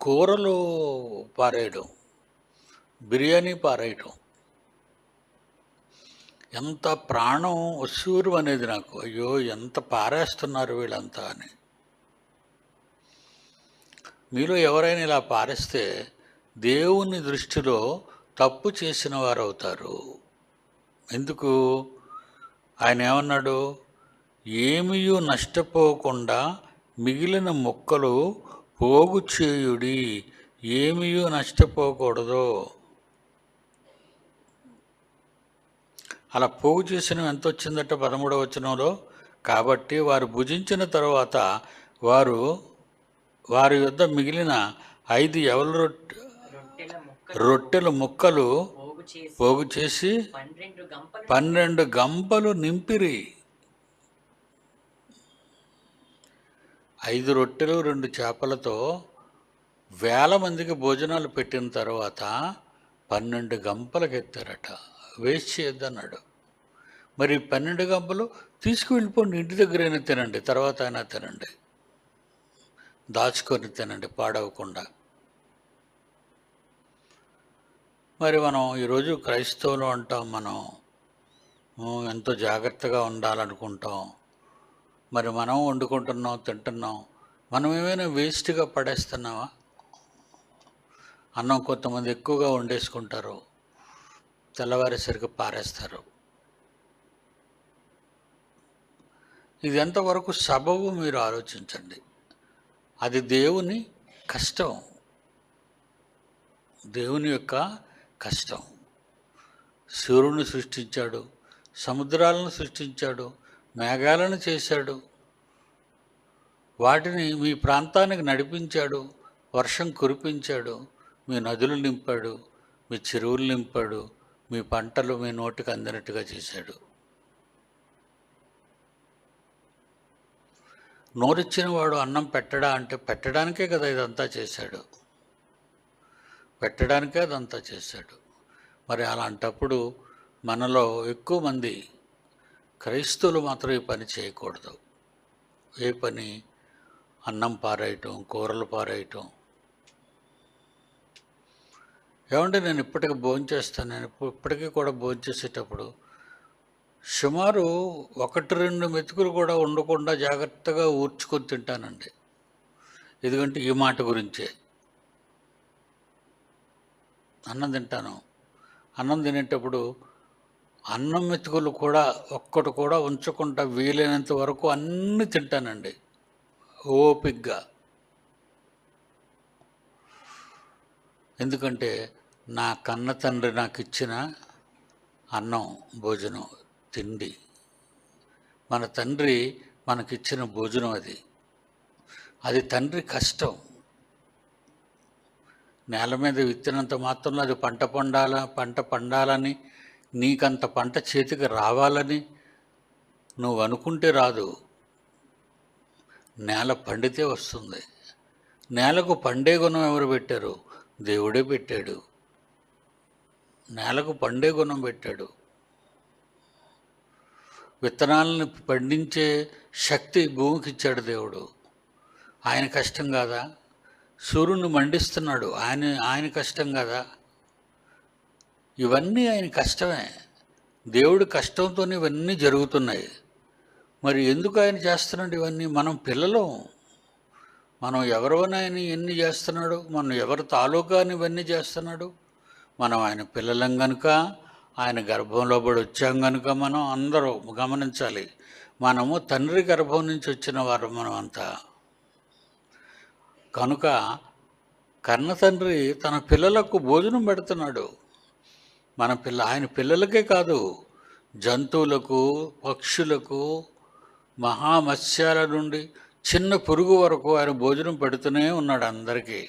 కూరలు పారేయడం బిర్యానీ పారేయటం ఎంత ప్రాణం ఉసూరు అనేది నాకు. అయ్యో ఎంత పారేస్తున్నారు వీళ్ళంతా అని. మీలో ఎవరైనా ఇలా పారేస్తే దేవుని దృష్టిలో తప్పు చేసిన వారు అవుతారు ఎందుకు? ఆయన ఏమన్నాడు? ఏమీ నష్టపోకుండా మిగిలిన మొక్కలు పోగు చేయుడి ఏమీయూ నష్టపోకూడదు? అలా పోగు చేసిన ఎంత వచ్చిందట పదమూడవ వచనంలో? కాబట్టి వారు భుజించిన తరువాత వారు వారి యొద్ద మిగిలిన ఐదు ఎవల రొట్టె రొట్టెల ముక్కలు పోగు చేసి పన్నెండు గంపలు నింపిరి. ఐదు రొట్టెలు రెండు చేపలతో వేల మందికి భోజనాలు పెట్టిన తర్వాత పన్నెండు గంపలకు ఎత్తారట వేస్ట్ చేయొద్దన్నాడు. మరి పన్నెండు గంపలు తీసుకువెళ్ళిపోండి ఇంటి దగ్గరైనా తినండి తర్వాత అయినా తినండి. దాచుకొని తినండి పాడవకుండా. మరి మనం ఈరోజు క్రైస్తవులు అంటాం మనం. ఎంతో జాగ్రత్తగా ఉండాలనుకుంటాం. మరి మనం వండుకుంటున్నాం తింటున్నాం మనం ఏమైనా వేస్ట్గా పడేస్తున్నావా? అన్నం కొంతమంది ఎక్కువగా వండేసుకుంటారు. తెల్లవారేసరికి పారేస్తారు. ఇది ఎంతవరకు సబబు మీరు ఆలోచించండి. అది దేవుని కష్టం. దేవుని యొక్క కష్టం. సూర్యుని సృష్టించాడు సముద్రాలను సృష్టించాడు మేఘాలను చేశాడు. వాటిని మీ ప్రాంతానికి నడిపించాడు. వర్షం కురిపించాడు. మీ నదులు నింపాడు. మీ చెరువులు నింపాడు. మీ పంటలు మీ నోటికి అందినట్టుగా చేశాడు. నోరిచ్చిన వాడు అన్నం పెట్టడా అంటే పెట్టడానికే కదా ఇదంతా చేశాడు. పెట్టడానికే అదంతా చేశాడు. మరి అలాంటప్పుడు మనలో ఎక్కువ మంది క్రైస్తవులు మాత్రం ఈ పని చేయకూడదు. ఏ పని? అన్నం పారేయటం కూరలు పారేయటం. ఏమంటే నేను ఇప్పటికి భోంచేస్తాను నేను ఇప్పటికీ కూడా భోంచేసేటప్పుడు సుమారు ఒకటి రెండు మెతుకులు కూడా ఉండకుండా జాగ్రత్తగా ఊర్చుకొని తింటానండి. ఎందుకంటే ఈ మాట గురించే. అన్నం తింటాను. అన్నం తినేటప్పుడు అన్నం మెతుకులు కూడా ఒక్కటి కూడా ఉంచకుండా వీలైనంత వరకు అన్నీ తింటానండి. ఓపిగ్గా. ఎందుకంటే నా కన్న తండ్రి నాకు ఇచ్చిన అన్నం భోజనం తిండి. మన తండ్రి మనకిచ్చిన భోజనం అది. అది తండ్రి కష్టం. నేల మీద విత్తినంత మాత్రంలో అది పంట పండాల పంట పండాలని నీకంత పంట చేతికి రావాలని నువ్వు అనుకుంటే రాదు. నేల పండితే వస్తుంది. నేలకు పండే గుణం ఎవరు పెట్టారు? దేవుడే పెట్టాడు. నేలకు పండే గుణం పెట్టాడు. విత్తనాలను పండించే శక్తి భూమికి ఇచ్చాడు దేవుడు. ఆయన కష్టం కాదా? సూర్యుని మండిస్తున్నాడు. ఆయన ఆయన కష్టం కదా? ఇవన్నీ ఆయన కష్టమే. దేవుడు కష్టంతో ఇవన్నీ జరుగుతున్నాయి. మరి ఎందుకు ఆయన చేస్తున్నాడు ఇవన్నీ? మనం పిల్లలం. మనం ఎవరివని ఆయన ఎన్ని చేస్తున్నాడు? మనం ఎవరి తాలూకా అని ఇవన్నీ చేస్తున్నాడు? మనం ఆయన పిల్లలం కనుక ఆయన గర్భంలో పడి వచ్చాం కనుక మనం అందరూ గమనించాలి. మనము తండ్రి గర్భం నుంచి వచ్చిన వారు మనం అంతా. కనుక కన్న తండ్రి తన పిల్లలకు భోజనం పెడుతున్నాడు. మన పిల్ల ఆయన పిల్లలకే కాదు జంతువులకు పక్షులకు మహామత్స్యాల నుండి చిన్న పురుగు వరకు ఆయన భోజనం పెడుతూనే ఉన్నాడు అందరికీ.